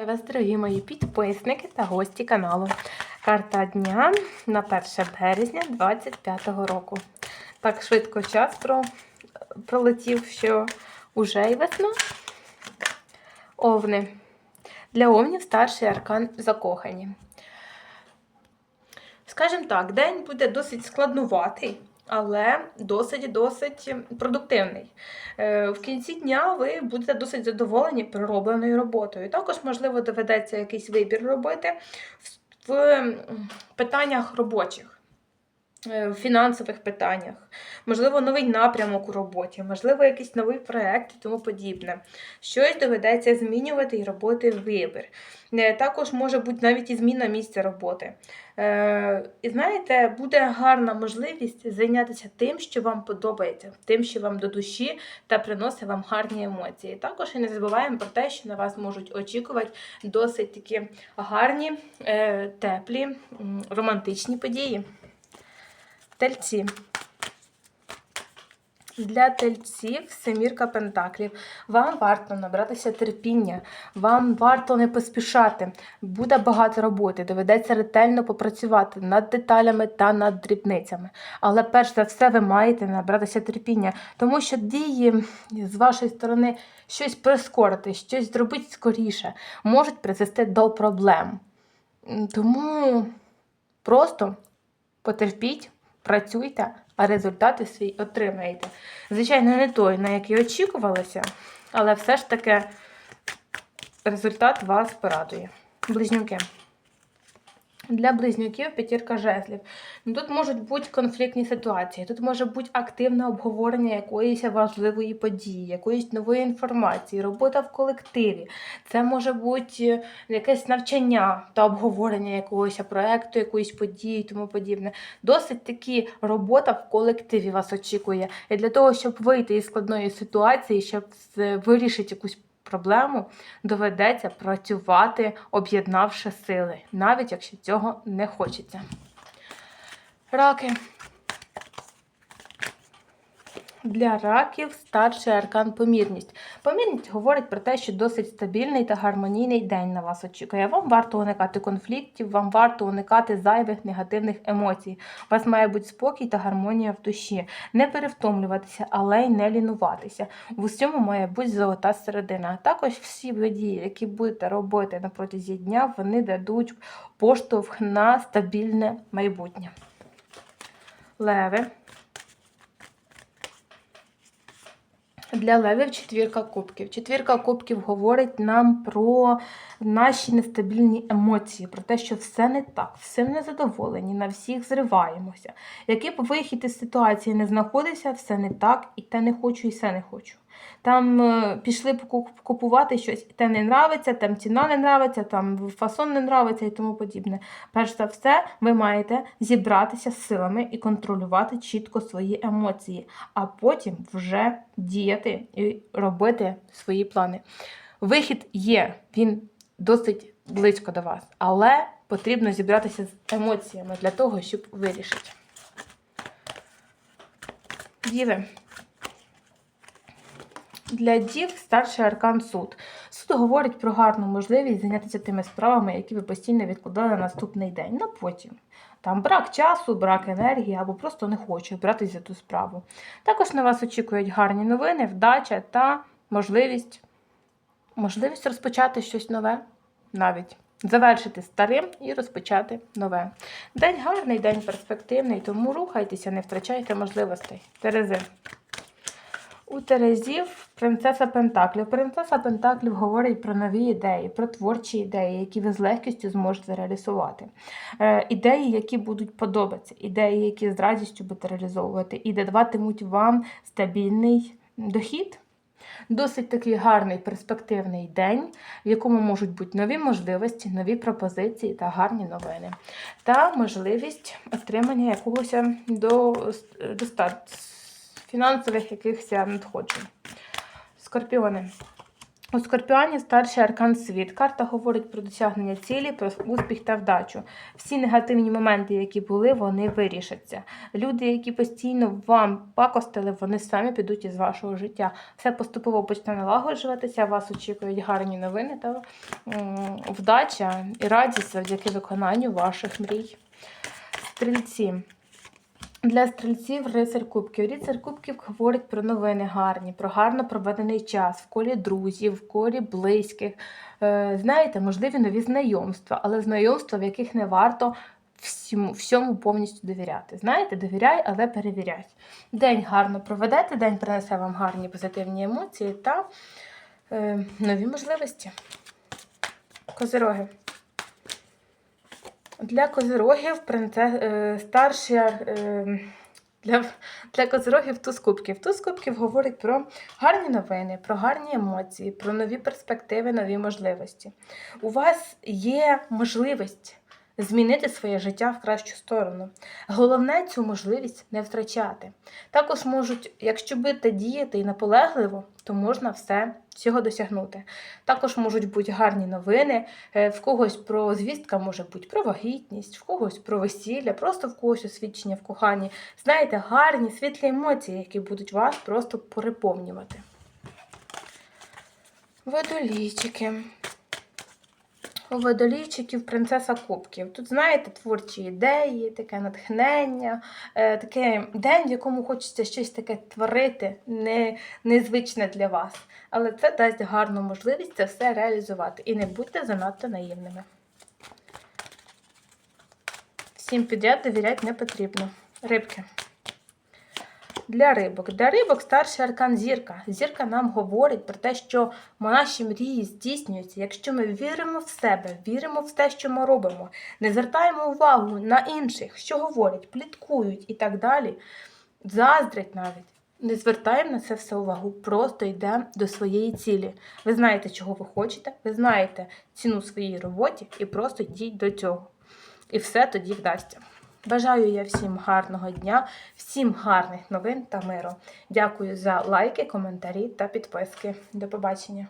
Вітаю вас, дорогі мої підписники та гості каналу. Карта дня на 1 березня 2025 року. Так швидко час про, пролетів, що уже й весна. Овни. Для овнів старший аркан закохані. Скажімо так, день буде досить складнуватий, але досить-досить продуктивний. Е, В кінці дня ви будете досить задоволені проробленою роботою. Також, можливо, доведеться якийсь вибір робити в- в питаннях робочих. Е, В фінансових питаннях, можливо, новий напрямок у роботі, можливо, якийсь новий проект і тому подібне. Щось доведеться змінювати і робити вибір. Е, Також може бути навіть і зміна місця роботи. Е, І знаєте, буде гарна можливість зайнятися тим, що вам подобається, тим, що вам до душі та приносить вам гарні емоції. Також і не забуваємо про те, що на вас можуть очікувати досить такі гарні, теплі, романтичні події. Тельці. Для тельців семірка пентаклів. Вам варто набратися терпіння, вам варто не поспішати. Буде багато роботи, доведеться ретельно попрацювати над деталями та над дрібницями. Але перш за все ви маєте набратися терпіння, тому що дії з вашої сторони щось прискорити, щось зробити скоріше, можуть призвести до проблем. Тому просто потерпіть, працюйте, а результати свій отримаєте. Звичайно, не той, на який очікувалося, але все ж таки результат вас порадує. Близнюки. Для близнюків п'ятірка жезлів. Ну, Тут можуть бути конфліктні ситуації, тут може бути активне обговорення якоїсь важливої події, якоїсь нової інформації, робота в колективі. Це може бути е, якесь навчання та обговорення якогось проекту, якоїсь події тому подібне. Досить таки робота в колективі вас очікує. І для того, щоб вийти із складної ситуації, щоб вирішити якусь проблему, доведеться працювати, об'єднавши сили, навіть якщо цього не хочеться. Раки. Для раків старший аркан помірність. Помірність говорить про те, що досить стабільний та гармонійний день на вас очікує. Вам варто уникати конфліктів, вам варто уникати зайвих негативних емоцій. У вас має бути спокій та гармонія в душі. Не перевтомлюватися, але й не лінуватися. В усьому має бути золота середина. Також всі події, які будете робити на протязі дня, вони дадуть поштовх на стабільне майбутнє. Леви. Для левів четвірка кубків. Четвірка кубків говорить нам про наші нестабільні емоції, про те, що все не так, все незадоволені, на всіх зриваємося. Який б вихід із ситуації не знаходився, все не так, і те не хочу, і все не хочу. Там е, пішли купувати щось, те не нравиться, там ціна не нравиться, там фасон не нравиться і тому подібне. Перш за все, ви маєте зібратися з силами і контролювати чітко свої емоції, а потім вже діяти і робити свої плани. Вихід є, він досить близько до вас, але потрібно зібратися з емоціями для того, щоб вирішити. Діви. Для дів старший аркан суд. Суд говорить про гарну можливість зайнятися тими справами, які ви постійно відкладали на наступний день, на потім. Там брак часу, брак енергії або просто не хочу братися за ту справу. Також на вас очікують гарні новини, вдача та можливість, можливість розпочати щось нове навіть. Завершити старим і розпочати нове. День гарний, день перспективний, тому рухайтеся, не втрачайте можливостей. Терези. У Терезів принцеса Пентаклів. Принцеса Пентаклів говорить про нові ідеї, про творчі ідеї, які ви з легкістю зможете реалізувати. Е, ідеї, які будуть подобатися, ідеї, які з радістю будете реалізовувати, і даватимуть вам стабільний дохід. Досить такий гарний перспективний день, в якому можуть бути нові можливості, нові пропозиції та гарні новини. Та можливість отримання якогось до, достат, фінансових якихось надходжень. Скорпіони. У Скорпіоні старший аркан світ. Карта говорить про досягнення цілі, про успіх та вдачу. Всі негативні моменти, які були, вони вирішаться. Люди, які постійно вам пакостили, вони самі підуть із вашого життя. Все поступово почне налагоджуватися. Вас очікують гарні новини та вдача і радість завдяки виконанню ваших мрій. Стрільці. Для стрільців рицар кубків. Рицар кубків говорить про новини гарні, про гарно проведений час в колі друзів, в колі близьких. Е, знаєте, можливі нові знайомства, але знайомства, в яких не варто всьому, всьому повністю довіряти. Знаєте, довіряй, але перевіряй. День гарно проведете, день принесе вам гарні позитивні емоції та е, нові можливості. Козироги. Для козирогів принце... е, старший ар- е, для, для козирогів туз кубків. Туз кубків говорить про гарні новини, про гарні емоції, про нові перспективи, нові можливості. У вас є можливість змінити своє життя в кращу сторону. Головне цю можливість не втрачати. Також можуть, якщо будете діяти і наполегливо, то можна все цього досягнути. Також можуть бути гарні новини, Е, в когось про звістка може бути про вагітність, в когось про весілля, просто в когось освідчення в коханні. Знаєте, гарні світлі емоції, які будуть вас просто переповнювати. Водолійчики. У принцеса кубків. Тут, знаєте, творчі ідеї, таке натхнення, е, такий день, в якому хочеться щось таке творити, не, незвичне для вас. Але це дасть гарну можливість це все реалізувати. І не будьте занадто наївними. Всім підряд довіряти не потрібно. Рибки. Для рибок. Для рибок старший аркан зірка. Зірка нам говорить про те, що наші мрії здійснюються, якщо ми віримо в себе, віримо в те, що ми робимо, не звертаємо увагу на інших, що говорять, пліткують і так далі, заздрять навіть. Не звертаємо на це все увагу, просто йдемо до своєї цілі. Ви знаєте, чого ви хочете, ви знаєте ціну своїй роботі і просто йдіть до цього. І все тоді вдасться. Бажаю я всім гарного дня, всім гарних новин та миру. Дякую за лайки, коментарі та підписки. До побачення!